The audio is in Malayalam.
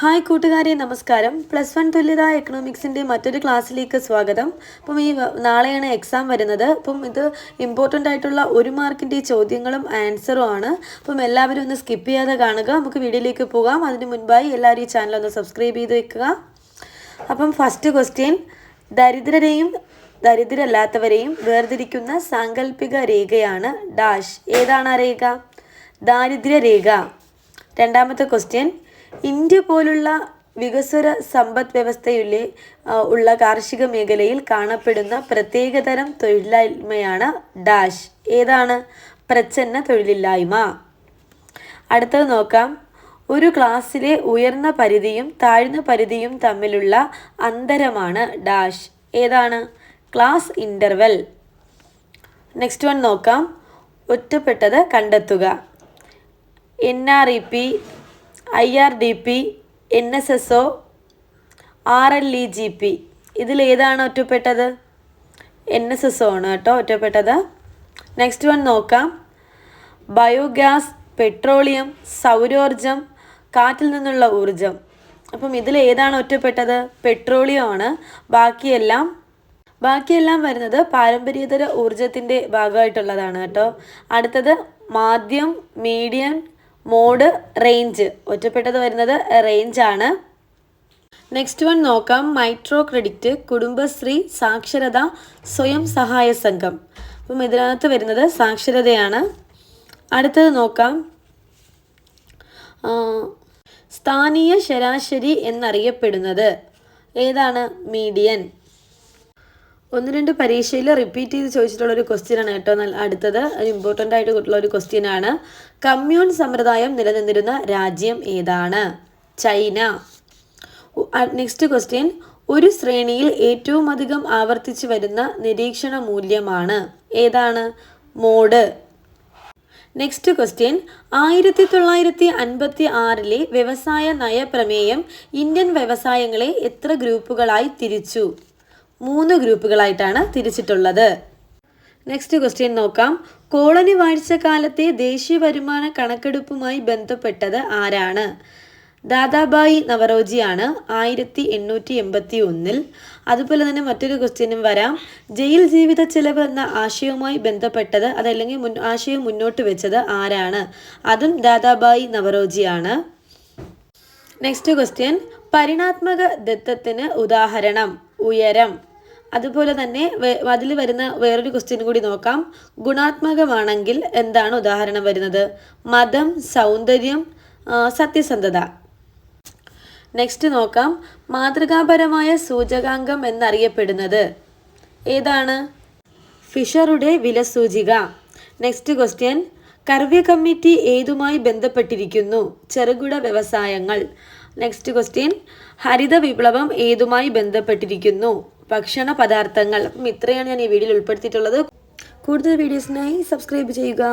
ഹായ് കൂട്ടുകാരെ നമസ്കാരം. പ്ലസ് വൺ തുല്യത എക്കണോമിക്സിന്റെ മറ്റൊരു ക്ലാസ്സിലേക്ക് സ്വാഗതം. അപ്പം ഈ നാളെയാണ് എക്സാം വരുന്നത്. അപ്പം ഇത് ഇമ്പോർട്ടന്റ് ആയിട്ടുള്ള ഒരു മാർക്കിന്റെ ചോദ്യങ്ങളും ആൻസറും ആണ്. അപ്പം എല്ലാവരും ഒന്ന് സ്കിപ്പ് ചെയ്യാതെ കാണുക. നമുക്ക് വീഡിയോയിലേക്ക് പോകാം. അതിന് മുൻപായി എല്ലാവരും ഈ ചാനൽ ഒന്ന് സബ്സ്ക്രൈബ് ചെയ്ത് വെക്കുക. അപ്പം ഫസ്റ്റ് ക്വസ്റ്റ്യൻ ദരിദ്രരെയും ദരിദ്രരല്ലാത്തവരെയും വേർതിരിക്കുന്ന സാങ്കല്പിക രേഖയാണ് ഡാഷ് ഏതാണ് ആ രേഖ? ദാരിദ്ര്യ രേഖ രണ്ടാമത്തെ ക്വസ്റ്റ്യൻ ഇന്ത്യ പോലുള്ള വികസ്വര സമ്പദ് വ്യവസ്ഥയിലെ ഉള്ള കാർഷിക മേഖലയിൽ കാണപ്പെടുന്ന പ്രത്യേകതരം തൊഴിലില്ലായ്മയാണ് ഡാഷ്. ഏതാണ്? പ്രച്ഛന്ന തൊഴിലില്ലായ്മ. അടുത്തത് നോക്കാം. ഒരു ക്ലാസ്സിലെ ഉയർന്ന പരിധിയും താഴ്ന്ന പരിധിയും തമ്മിലുള്ള അന്തരമാണ് ഡാഷ്. ഏതാണ്? ക്ലാസ് ഇന്റർവെൽ നെക്സ്റ്റ് വൺ നോക്കാം. ഒറ്റപ്പെട്ടത് കണ്ടെത്തുക. N R E P I R D P N S S O R L E G P. ഇതിലേതാണ് ഒറ്റപ്പെട്ടത്? എൻ എസ് എസ് ഒ ആണ് കേട്ടോ ഒറ്റപ്പെട്ടത്. നെക്സ്റ്റ് വൺ നോക്കാം. ബയോഗ്യാസ് പെട്രോളിയം സൗരോർജം കാറ്റിൽ നിന്നുള്ള ഊർജം. അപ്പം ഇതിൽ ഏതാണ് ഒറ്റപ്പെട്ടത്? പെട്രോളിയം ആണ്. ബാക്കിയെല്ലാം ബാക്കിയെല്ലാം വരുന്നത് പാരമ്പര്യേതര ഊർജത്തിന്റെ ഭാഗമായിട്ടുള്ളതാണ് കേട്ടോ. അടുത്തത് മാധ്യം മീഡിയം മോഡ് റേഞ്ച്. ഒറ്റപ്പെട്ടത് വരുന്നത് റേഞ്ച് ആണ് നെക്സ്റ്റ് വൺ നോക്കാം. മൈക്രോ ക്രെഡിറ്റ് കുടുംബശ്രീ സാക്ഷരത സ്വയം സഹായ സംഘം. അപ്പം ഇതിനകത്ത് വരുന്നത് സാക്ഷരതയാണ്. അടുത്തത് നോക്കാം. സ്ഥാനീയ ശരാശരി എന്നറിയപ്പെടുന്നത്. ഏതാണ്? മീഡിയൻ. ഒന്ന് രണ്ട് പരീക്ഷയിൽ റിപ്പീറ്റ് ചെയ്ത് ചോദിച്ചിട്ടുള്ള ഒരു ക്വസ്റ്റ്യൻ ആണ് കേട്ടോ. അടുത്തത്. ഇമ്പോർട്ടന്റ് ആയിട്ടുള്ള ഒരു ക്വസ്റ്റ്യൻ ആണ്. കമ്മ്യൂൺ സമ്പ്രദായം നിലനിന്നിരുന്ന രാജ്യം ഏതാണ്? ചൈന. നെക്സ്റ്റ് ക്വസ്റ്റ്യൻ ഒരു ശ്രേണിയിൽ ഏറ്റവും അധികം ആവർത്തിച്ചു വരുന്ന നിരീക്ഷണ മൂല്യമാണ് ഏതാണ്? മോഡ്. നെക്സ്റ്റ് ക്വസ്റ്റ്യൻ ആയിരത്തി തൊള്ളായിരത്തി അൻപത്തി ആറിലെ വ്യവസായ നയപ്രമേയം ഇന്ത്യൻ വ്യവസായങ്ങളെ എത്ര ഗ്രൂപ്പുകളായി തിരിച്ചു? മൂന്ന് ഗ്രൂപ്പുകളായിട്ടാണ് തിരിച്ചിട്ടുള്ളത്. നെക്സ്റ്റ് ക്വസ്റ്റ്യൻ നോക്കാം. കോളനി വാഴ്ച കാലത്തെ ദേശീയ വരുമാന കണക്കെടുപ്പുമായി ബന്ധപ്പെട്ടത് ആരാണ്? ദാദാബായി നവറോജിയാണ് ആയിരത്തി എണ്ണൂറ്റി എൺപത്തി ഒന്നിൽ അതുപോലെ തന്നെ മറ്റൊരു ക്വസ്റ്റ്യനും വരാം. ജയിൽ ജീവിത ചെലവ് എന്ന ആശയവുമായി ബന്ധപ്പെട്ടത് അതല്ലെങ്കിൽ മുൻ ആശയം മുന്നോട്ട് വെച്ചത് ആരാണ്? അതും ദാദാബായി നവറോജിയാണ്. നെക്സ്റ്റ് ക്വസ്റ്റ്യൻ പരിണാത്മക ദത്തത്തിന് ഉദാഹരണം. ഉയരം. അതുപോലെ തന്നെ അതിൽ വരുന്ന വേറൊരു ക്വസ്റ്റ്യൻ കൂടി നോക്കാം. ഗുണാത്മകമാണെങ്കിൽ എന്താണ് ഉദാഹരണം വരുന്നത്? മതം സൗന്ദര്യം സത്യസന്ധത. നെക്സ്റ്റ് നോക്കാം. മാതൃകാപരമായ സൂചകാംഗം എന്നറിയപ്പെടുന്നത് ഏതാണ്? ഫിഷറുടെ വിലസൂചിക. നെക്സ്റ്റ് ക്വസ്റ്റ്യൻ കർവ്യ കമ്മിറ്റി ഏതുമായി ബന്ധപ്പെട്ടിരിക്കുന്നു? ചെറുകിട വ്യവസായങ്ങൾ. നെക്സ്റ്റ് ക്വസ്റ്റ്യൻ ഹരിത വിപ്ലവം ഏതുമായി ബന്ധപ്പെട്ടിരിക്കുന്നു? ഭക്ഷണ പദാർത്ഥങ്ങൾ. ഇത്രയാണ് ഞാൻ ഈ വീഡിയോയിൽ ഉൾപ്പെടുത്തിയിട്ടുള്ളത്. കൂടുതൽ വീഡിയോസിനായി സബ്സ്ക്രൈബ് ചെയ്യുക.